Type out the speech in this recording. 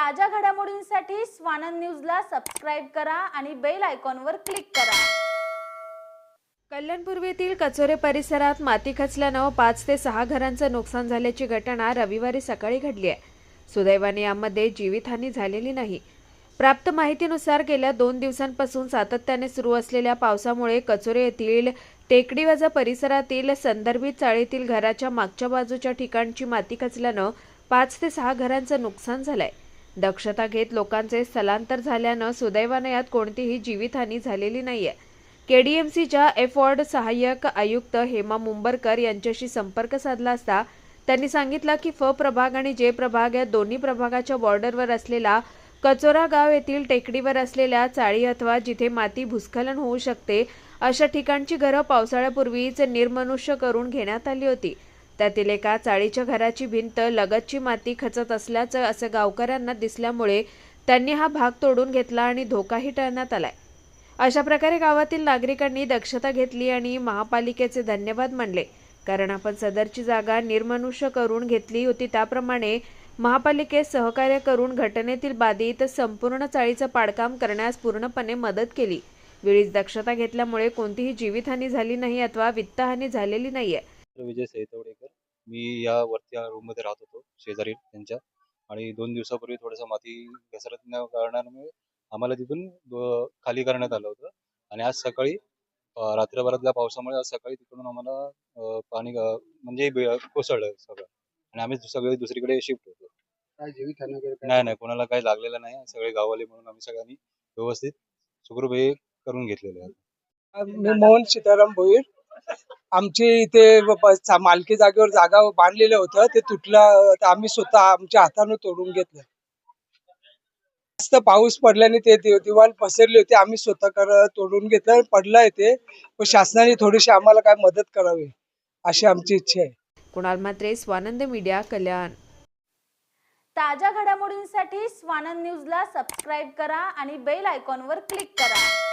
ताज्या घडामोडींसाठी स्वानंद न्यूजला सबस्क्राईब करा आणि बेल आयकॉनवर क्लिक करा. कल्याण पूर्वेतील कचोरे परिसरात माती खचल्यानं पाच ते सहा घरांचं नुकसान झाल्याची घटना रविवारी सकाळी घडली आहे. सुदैवाने यामध्ये जीवितहानी झालेली नाही. प्राप्त माहितीनुसार गेल्या दोन दिवसांपासून सातत्याने सुरू असलेल्या पावसामुळे कचोरे येथील टेकडीवाजा परिसरातील संदर्भित चाळीतील घराच्या मागच्या बाजूच्या ठिकाणची माती खचल्यानं पाच ते सहा घरांचं नुकसान झालंय. दक्षता घेत लोकांचे स्थलांतर झाल्यानं सुदैवाने यात कोणतीही जीवितहानी झालेली नाहीये. केडीएमसीच्या एफॉर्ड सहाय्यक आयुक्त हेमा मुंबरकर यांच्याशी संपर्क साधला असता त्यांनी सांगितलं की फ प्रभाग आणि जे प्रभाग या दोन्ही प्रभागाच्या बॉर्डरवर असलेला कचोरा गाव येथील टेकडीवर असलेल्या चाळी अथवा जिथे माती भूस्खलन होऊ शकते अशा ठिकाणची घरं पावसाळ्यापूर्वीच निर्मनुष्य करून घेण्यात आली होती. त्यातील एका चाळीच्या घराची भिंत लगतची माती खचत असल्याचं असं गावकऱ्यांना दिसल्यामुळे त्यांनी हा भाग तोडून घेतला आणि धोकाही टळण्यात आलाय. अशा प्रकारे गावातील नागरिकांनी दक्षता घेतली आणि महापालिकेचे धन्यवाद मानले. कारण आपण सदरची जागा निर्मनुष्य करून घेतली होती त्याप्रमाणे महापालिकेत सहकार्य करून घटनेतील बाधित संपूर्ण चाळीचं पाडकाम करण्यास पूर्णपणे मदत केली. वेळीच दक्षता घेतल्यामुळे कोणतीही जीवितहानी झाली नाही अथवा वित्तहानी झालेली नाहीये. विजय मी या वरच्या रूममध्ये राहत होतो शेजारी त्यांच्या. आणि दोन दिवसापूर्वी थोडंसं माती घसरत न कारणामुळे आम्हाला तिथून खाली करण्यात आलं होतं. आणि आज सकाळी रात्रभरातल्या पावसामुळे आज सकाळी तिकडून आम्हाला पाणी म्हणजे कोसळलं सगळं. आणि आम्ही सगळे दुसरीकडे शिफ्ट होतो. नाही नाही कोणाला काही लागलेलं नाही. सगळे गाववाले म्हणून आम्ही सगळ्यांनी व्यवस्थित सुखरूप हे करून घेतलेले मी मोहन सीताराम भोईर. आमची इथे मालकी जागेवर जागा बांधलेलं होतं. ते तुटलं तर आम्ही स्वतः आमच्या हाताने तोडून घेतलं. जास्त पाऊस पडल्याने ते दि- दिवाण पसरली होती. आम्ही स्वतः कर तोडून घेतलं पडलंय ते. पण शासनाने थोडीशी आम्हाला काय मदत करावी अशी आमची इच्छा आहे. कुणाल मात्रे स्वानंद मीडिया कल्याण. ताज्या घडामोडींसाठी स्वानंद न्यूजला सबस्क्राईब करा आणि बेल आयकॉनवर क्लिक करा.